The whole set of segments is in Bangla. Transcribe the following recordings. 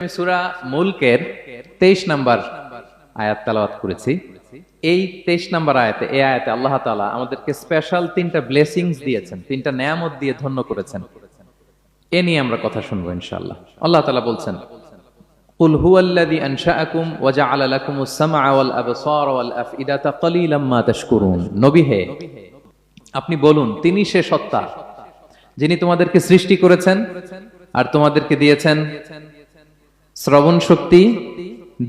আমি সুরা মুলকের তেইশ নাম্বার আয়াত তালাওয়াত করেছি এই তেইশ নাম্বার আয়াতে এই আয়াতে আল্লাহ তাআলা আমাদেরকে স্পেশাল তিনটা ব্লেসিংস দিয়েছেন তিনটা নেয়ামত দিয়ে ধন্য করেছেন এ নিয়ে আমরা কথা শুনবো ইনশাআল্লাহ আল্লাহ তাআলা বলছেন قل هو الذي أنشأكم وجعل لكم السمع والأبصار والأفئدة قليلا ما تشكرون নবী হে আপনি বলুন তিনি সে সত্তা যিনি তোমাদেরকে সৃষ্টি করেছেন আর তোমাদেরকে দিয়েছেন শ্রবণ শক্তি,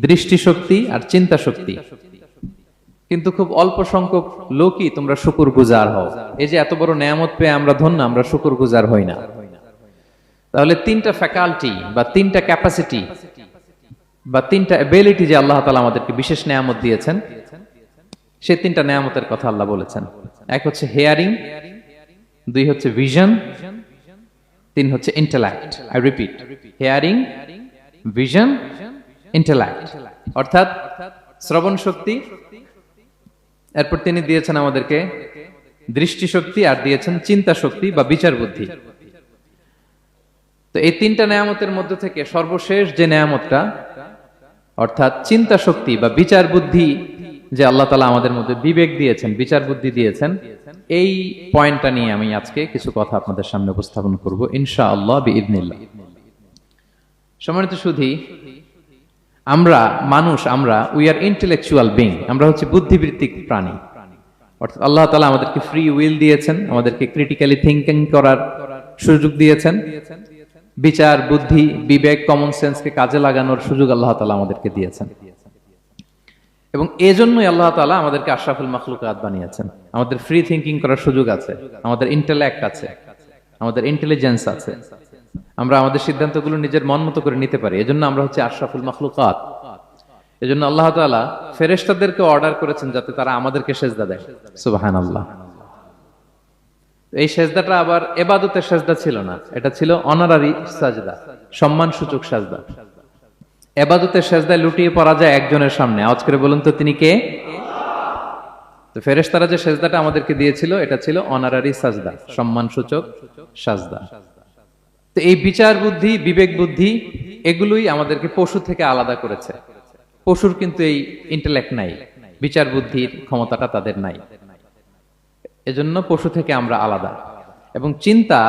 দৃষ্টি শক্তি আর চিন্তা শক্তি। কিন্তু খুব অল্প সংখ্যক লোকই তোমরা শুকুর গুজার হও। এই যে এত বড় নেয়ামত পেয়ে আমরা ধন্য, আমরা শুকুর গুজার হই না। তাহলে তিনটা ফ্যাকাল্টি বা তিনটা ক্যাপাসিটি বা তিনটা এবিলিটি যে আল্লাহ তালা আমাদেরকে বিশেষ নেয়ামত দিয়েছেন সে তিনটা নেয়ামতের কথা আল্লাহ বলেছেন। এক হচ্ছে হেয়ারিং দুই হচ্ছে ভিশন তিন হচ্ছে intellect eye repeat hearing vision intellect অর্থাৎ শ্রবণ শক্তি। এরপর তিনি দিয়েছেন আমাদেরকে দৃষ্টিশক্তি আর দিয়েছেন চিন্তা শক্তি বা বিচার বুদ্ধি। তো এই তিনটা নেয়ামতের মধ্যে থেকে সর্বশেষ যে নেয়ামতটা, অর্থাৎ চিন্তা শক্তি বা বিচার বুদ্ধি যে আল্লাহ তালা আমাদের মধ্যে বিবেক দিয়েছেন, বিচার বুদ্ধি দিয়েছেন, এই পয়েন্টটা নিয়ে আমি আজকে কিছু কথা আপনাদের সামনে উপস্থাপন করব ইনশা আল্লাহ বিদিনিল্লাহ সম্মানিত সুধি, আমরা মানুষ, আমরা উই আর ইন্টেলেকচুয়াল বিং আমরা হচ্ছে বুদ্ধিবৃত্তিক প্রাণী। অর্থাৎ আল্লাহ তালা আমাদেরকে ফ্রি উইল দিয়েছেন, আমাদেরকে ক্রিটিক্যালি থিঙ্কিং করার সুযোগ দিয়েছেন, বিচার, বুদ্ধি, বিবেক কমন সেন্সকে কাজে লাগানোর সুযোগ আল্লাহ তালা আমাদেরকে দিয়েছেন। এবং এজন্যই আল্লাহ তালা আমাদেরকে আশরাফুল মাখলুকাত বানিয়েছেন। আমাদের ফ্রি থিঙ্কিং করার সুযোগ আছে, আমাদের ইন্টেলেক্ট আছে, আমাদের ইন্টেলিজেন্স আছে। আমরা আমাদের সিদ্ধান্তগুলো নিজের মন মতো করে নিতে পারি। এজন্য আমরা হচ্ছে আশরাফুল মাখলুকাত। এজন্য আল্লাহ তাআলা ফেরেশতাদেরকে অর্ডার করেছেন যাতে তারা আমাদেরকে সেজদা দেয়। সুবহানাল্লাহ। এই সেজদাটা আবার এবাদতের সেজদা ছিল না। এটা ছিল অনারারি সাজদা সম্মান সূচক সাজদা। এবাদতের সেজদায় লুটিয়ে পড়া যায় একজনের সামনে। আওয়াজ করে বলুন তো, তিনি কে? তো ফেরেশতারা যে সেজদাটা আমাদেরকে দিয়েছিল, এটা ছিল অনারারি সাজদা সম্মান সূচক সাজদা। তো এই বিচার বুদ্ধি, বিবেক বুদ্ধি, এগুলোই আমাদেরকে পশু থেকে আলাদা করেছে। পশুর কিন্তু এই ইন্টেলেক্ট নাই, বিচার বুদ্ধির ক্ষমতাটা তাদের নাই। এজন্য পশু থেকে আমরা আলাদা। এবং চিন্তা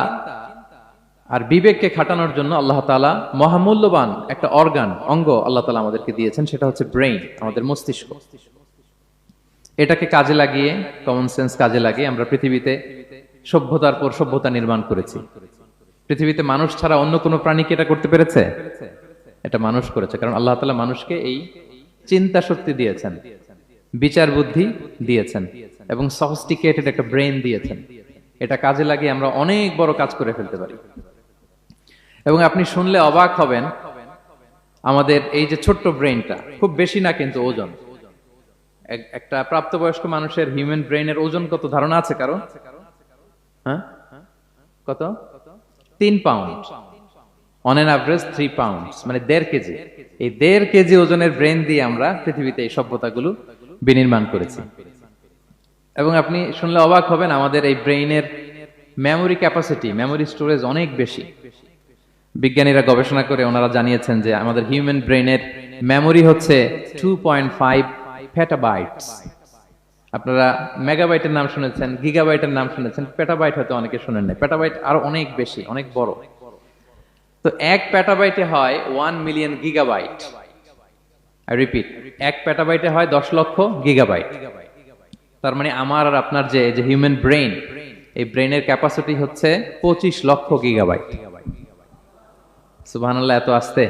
আর বিবেককে খাটানোর জন্য আল্লাহ তালা মহামূল্যবান একটা অর্গান অঙ্গ আল্লাহ তালা আমাদেরকে দিয়েছেন, সেটা হচ্ছে ব্রেইন আমাদের মস্তিষ্ক। এটাকে কাজে লাগিয়ে কমন সেন্স কাজে লাগিয়ে আমরা পৃথিবীতে সভ্যতার পর সভ্যতা নির্মাণ করেছি। পৃথিবীতে মানুষ ছাড়া অন্য কোনো প্রাণীকে এটা করতে পেরেছে? এটা মানুষ করেছে, কারণ আল্লাহ তালা মানুষকে এই চিন্তা শক্তি দিয়েছেন, বিচার বুদ্ধি দিয়েছেন এবং সফিস্টিকেটেড একটা ব্রেন দিয়েছেন। এটা কাজে লাগিয়ে আমরা অনেক বড় কাজ করে ফেলতে পারি। এবং আপনি শুনলে অবাক হবেন, আমাদের এই যে ছোট্ট ব্রেনটা খুব বেশি না কিন্তু ওজন। এক- একটা প্রাপ্তবয়স্ক মানুষের হিউম্যান ব্রেনের ওজন কত? ধারণা আছে কারও? হ্যাঁ? কত? তিন pound on an average three pound মানে দেড় কেজি। এই দেড় কেজি ওজনের ব্রেন দিয়ে আমরা পৃথিবীতে এই সভ্যতাগুলো বিনির্মাণ করেছি। এবং আপনি শুনলে অবাক হবেন, আমাদের এই ব্রেইনের মেমোরি ক্যাপাসিটি মেমোরি স্টোরেজ অনেক বেশি। বিজ্ঞানীরা গবেষণা করে ওনারা জানিয়েছেন যে আমাদের হিউম্যান ব্রেইনের মেমোরি হচ্ছে টু পয়েন্ট ফাইভ ফেটাবাইটস আপনারা মেগাবাইটের নাম শুনেছেন গিগাবাইটের নাম শুনেছেন পেটাবাইট হয়তো অনেকে শুনেন না পেটাবাইট আরও অনেক বেশি, অনেক বড়। তো এক পেটাবাইটে হয় ওয়ান মিলিয়ন গিগাবাইট রিপিট এক পেটাবাইটে হয় দশ লক্ষ গিগাবাইট তার মানে আমার আর আপনার যে যে হিউম্যান ব্রেইন এই ব্রেইনের ক্যাপাসিটি হচ্ছে পঁচিশ লক্ষ গিগাবাইট সুবহানাল্লাহ, এত আসতে?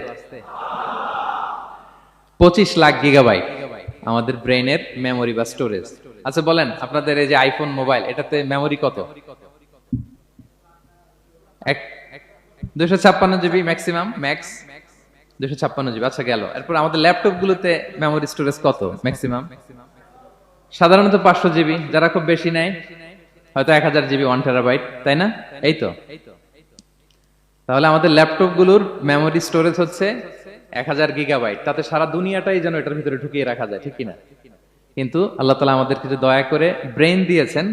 পঁচিশ লাখ গিগাবাইট আমাদের ব্রেইনের মেমোরি বা স্টোরেজ আচ্ছা বলেন, আপনাদের এই যে আইফোন মোবাইল এটাতে মেমোরি কত? দুশো ছাপ্পান্ন জিবি ম্যাক্সিমাম ম্যাক্স দুশো ছাপ্পান্ন জিবি আচ্ছা গেল। এরপর আমাদের ল্যাপটপ গুলোতে মেমোরি স্টোরেজ কত ম্যাক্সিমাম সাধারণত পাঁচশো জিবি যারা খুব বেশি নেয়, হয়তো এক হাজার জিবি ওয়ান টেরাবাইট তাই না? এই তো। তাহলে আমাদের ল্যাপটপগুলোর মেমোরি স্টোরেজ হচ্ছে এক হাজার গিগাবাইট। তাতে সারা দুনিয়াটাই যেন এটার ভিতরে ঢুকিয়ে রাখা যায়, ঠিক কিনা? কিন্তু আল্লাহ তালা আমাদেরকে যে দয়া করে ব্রেন দিয়েছেন,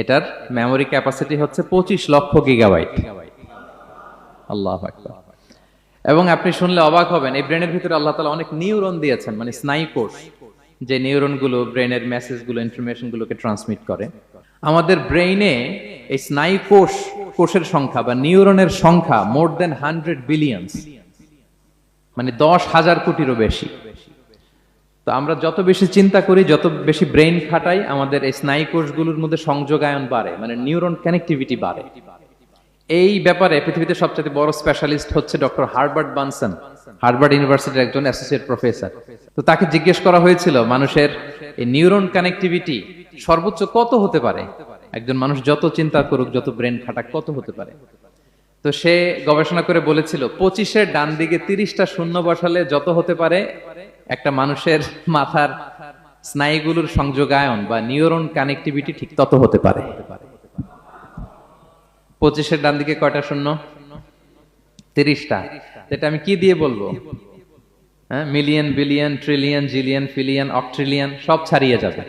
এটার মেমোরি ক্যাপাসিটি হচ্ছে পঁচিশ লক্ষ গিগাবাইট। আল্লাহ এবং আপনি শুনলে অবাক হবেন, এই ব্রেনের ভিতরে আল্লাহ তালা অনেক নিউরন দিয়েছেন মানে স্নায়ু কোষ, যে নিউরনগুলো ব্রেনের মেসেজগুলো ইনফরমেশন গুলোকে ট্রান্সমিট করে। আমাদের ব্রেইনে এই স্নায়ু কোষ, কোষের সংখ্যা বা নিউরনের সংখ্যা মোর দেন হান্ড্রেড বিলিয়ন্স। মানে দশ হাজার কোটিরও বেশি। তো আমরা যত বেশি চিন্তা করি, যত বেশি ব্রেইন খাটাই, আমাদের এই স্নায়ু কোষগুলোর মধ্যে সংযোগায়ন বাড়ে মানে নিউরন কানেক্টিভিটি বাড়ে। এই ব্যাপারে পৃথিবীতে সবচেয়ে বড় স্পেশালিস্ট হচ্ছে ডক্টর হার্বার্ট বানসন, হার্ভার্ড ইউনিভার্সিটির একজন অ্যাসোসিয়েট প্রফেসর তো তাকে জিজ্ঞেস করা হয়েছিল, মানুষের এই নিউরন কানেক্টিভিটি সর্বোচ্চ কত হতে পারে? একজন মানুষ যত চিন্তা করুক, যত ব্রেন খাটাক, কত হতে পারে? তো সে গবেষণা করে বলেছিল, পঁচিশের ডান দিকে তিরিশটা শূন্য বসালে যত হতে পারে, একটা মানুষের মাথার স্নায়ুগুলোর সংযোগায়ন বা নিউরন কানেক্টিভিটি ঠিক তত হতে পারে। পঁচিশের ডান দিকে কয়টা শূন্য? তিরিশটা। এটা আমি কি দিয়ে বলব? হ্যাঁ million, billion, trillion, zillion, pillion, octillion, সব ছাড়িয়ে যাবে।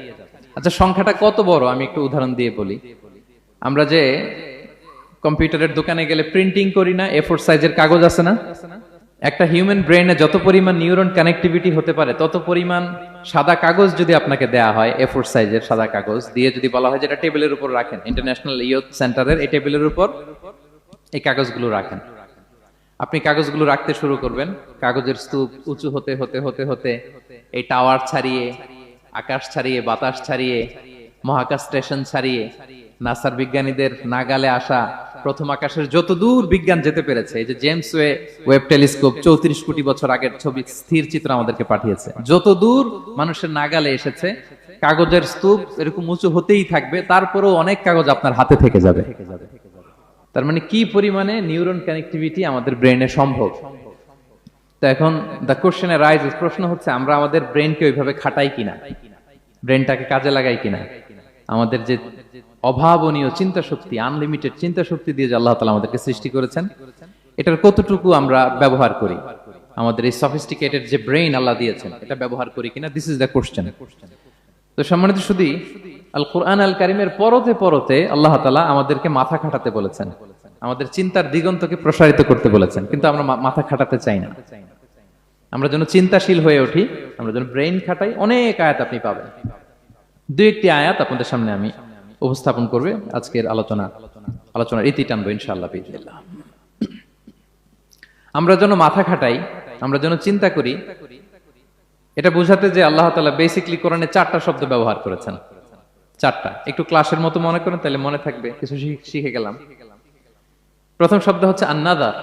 আচ্ছা সংখ্যাটা কত বড়? আমি একটু উদাহরণ দিয়ে বলি। আমরা যে কম্পিউটারের দোকানে গেলে প্রিন্টিং করি না এ ফোর সাইজের কাগজ আছে না? একটা হিউম্যান ব্রেনে যত পরিমাণ নিউরন কানেক্টিভিটি হতে পারে, তত পরিমাণ সাদা কাগজ যদি আপনাকে দেয়া হয় এ ফোর সাইজের সাদা কাগজ দিয়ে যদি বলা হয় যেটা টেবিলের উপর রাখেন ইন্টারন্যাশনাল ইয়ুথ সেন্টারের এই টেবিলের উপর এই কাগজগুলো রাখেন। আপনি কাগজগুলো রাখতে শুরু করবেন, কাগজের স্তূপ উঁচু হতে হতে হতে হতে, এই টাওয়ার ছাড়িয়ে, আকাশ ছাড়িয়ে, বাতাস ছাড়িয়ে, মহাকাশ স্টেশন ছাড়িয়ে নাসার বিজ্ঞানীদের নাগালে আসা প্রথম আকাশের যত দূর বিজ্ঞান যেতে পেরেছে, এই যে জেমস ওয়ে ওয়েব টেলিস্কোপ চৌত্রিশ কোটি বছর আগের ছবি স্থির চিত্র আমাদেরকে পাঠিয়েছে। যত দূর মানুষের নাগালে এসেছে, কাগজের স্তূপ এরকম উঁচু হতেই থাকবে, তারপরেও অনেক কাগজ আপনার হাতে থেকে যাবে। তার মানে কি পরিমাণে নিউরন কানেক্টিভিটি আমাদের ব্রেনে সম্ভব? তো এখন দ্য কোশ্চেন রাইজ প্রশ্ন হচ্ছে, আমরা আমাদের ব্রেনকে ওইভাবে খাটাই কিনা? ব্রেনটাকে কাজে লাগাই কিনা? আমাদের যে অভাবনীয় চিন্তা শক্তি আনলিমিটেড চিন্তা শক্তি দিয়ে যে আল্লাহ তালা আমাদেরকে সৃষ্টি করেছেন, এটার কতটুকু আমরা ব্যবহার করি? আমাদের এই সফিস্টিকেটেড যে ব্রেইন আল্লাহ দিয়েছেন, এটা ব্যবহার করি কিনা? দিস ইজ দ্য কোশ্চেন তো সম্মানিত শুধু আল কোরআন আল কারিমের পরতে পরতে আল্লাহ তালা আমাদেরকে মাথা খাটাতে বলেছেন। আমাদের চিন্তার দিগন্তকে প্রসারিত করতে বলেছেন, কিন্তু আমরা মাথা খাটাতে চাই না। আমরা যেন চিন্তাশীল হয়ে উঠি, আমরা যেন ব্রেইন খাটাই, অনেক আয়াত আপনি পাবেন। দুই একটি আয়াত আপনাদের সামনে আমি উপস্থাপন করবে আজকের আলোচনা, আলোচনার ইতি টানবো ইনশাআল্লাহ আমরা যেন মাথা খাটাই, আমরা যেন চিন্তা করি, এটা বোঝাতে যে আল্লাহ তালা বেসিকলি কোরআনে চারটা শব্দ ব্যবহার করেছেন। চারটা। একটু ক্লাসের মতো মনে করেন, তাহলে মনে থাকবে, কিছু শিখে গেলাম। প্রথম শব্দ হচ্ছে আন্নাদার।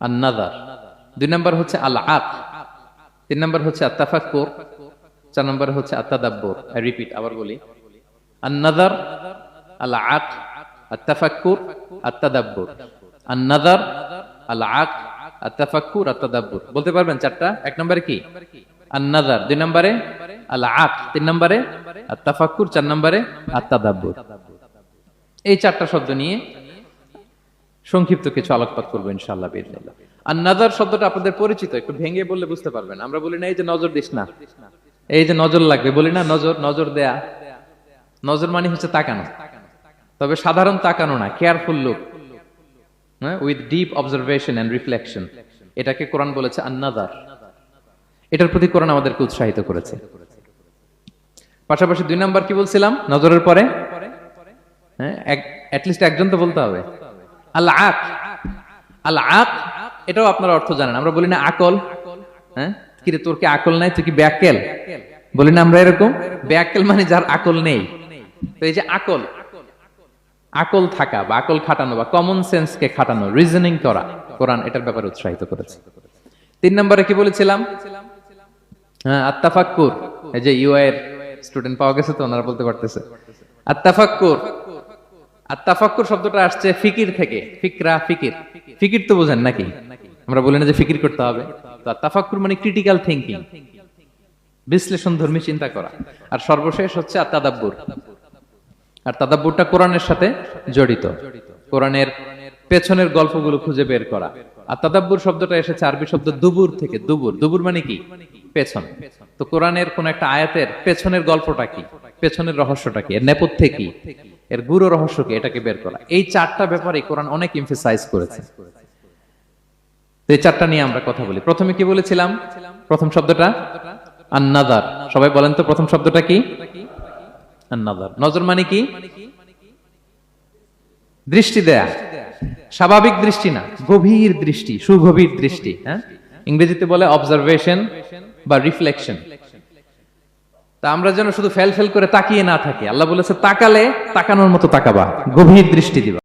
আন্নাদার। দুই নম্বর হচ্ছে আল আক তিন নম্বর হচ্ছে আত্তাফাক্কুর। চার নম্বর হচ্ছে আত্তাদাব্বুর। রিপিট আবার বলি। আক আত্তাফাক্কুর আত্তাদাব্বুর আন্নাদার আল আক আত্তাফাক্কুর আত্তাদাব্বুর বলতে পারবেন চারটা? এক নম্বরে কি? আন্নাদার দুই নম্বরে আক তিন নম্বরে আত্তাফাক্কুর চার নম্বরে আত্তাদাব্বুর এই চারটা শব্দ নিয়ে সংক্ষিপ্ত কিছু আলোকপাত করব বিদিনিল্লাহ আর নাজার শব্দটা আপনাদের পরিচিত, একটু ভেঙে বললে বুঝতে পারবেন। আমরা বলি না, এই যে নজর দিস না। এই যে নজর লাগবে, বলি না, নজর নজর দেয়া। নজর মানে হচ্ছে তাকানো। তবে সাধারণ তাকানো না careful look with deep observation and reflection এটাকে কোরআন বলেছে আন্নাদার এটার প্রতি কোরআন আমাদেরকে উৎসাহিত করেছে। পাশাপাশি দুই নাম্বার কি বলছিলাম? নজরের পরে? হ্যাঁ একজন তো বলতে হবে। আল আক আল আক এটাও আপনারা অর্থ জানেন। আমরা বলি না আকল হ্যাঁ? কিরে, তোর কি আকল নাই? তুই কি ব্যাকেল? বলি না আমরা এরকম? ব্যাকেল মানে যার আকল নেই। তো এই যে আকল আকল থাকা বা আকল খাটানো বা কমন সেন্সকে খাটানো রিজনিং করা, কোরআন এটার ব্যাপারে উৎসাহিত করেছে। তিন নম্বরে কি বলেছিলাম? হ্যাঁ আত্তাফাক্কুর। এই যে ইউআই এর স্টুডেন্ট পাওয়া গেছে তো, ওনারা বলতে পারতেছে। আত্তাফাক্কুর। আত্তাফাক্কুর শব্দটা আসছে ফিকির থেকে, ফিকরা, ফিকির। ফিকির তো বোঝেন নাকি? আমরা বলি না যে ফিকির করতে হবে। তো আত্তাফাক্কুর মানে ক্রিটিক্যাল থিঙ্কিং বিশ্লেষণ ধর্মী চিন্তা করা। আর সর্বশেষ হচ্ছে আত্মাদাব্বুর। আর তাদাব্বুরটা কোরআনের সাথে জড়িত। কোরআনের পেছনের গল্পগুলো খুঁজে বের করা। আর তাদাব্বুর শব্দটা এসেছে আরবি শব্দ দুবুর থেকে। দুবুর। দুবুর মানে কি? পেছন। তো কোরআনের কোন একটা আয়াতের পেছনের গল্পটা কি? পেছনের রহস্যটা কি? এর নেপথ্যে কি? এর গুরু রহস্য কি? এটাকে বের করা। এই চারটা ব্যাপারে কোরআন অনেক ইমফেসাইজ করেছে। এই চারটা নিয়ে আমরা কথা বলি। প্রথমে কি বলেছিলাম? প্রথম শব্দটা? আন্নাদার। সবাই বলেন তো প্রথম শব্দটা কি? আন্নাদার। নজর মানে কি? দৃষ্টি দেয়া। স্বাভাবিক দৃষ্টি না, গভীর দৃষ্টি, সুগভীর দৃষ্টি হ্যাঁ? ইংরেজিতে বলে অবজারভেশন বা রিফ্লেকশন তা আমরা যেন শুধু ফেল ফেল করে তাকিয়ে না থাকি। আল্লাহ বলেছে, তাকালে তাকানোর মতো তাকাবা, গভীর দৃষ্টি দিবা।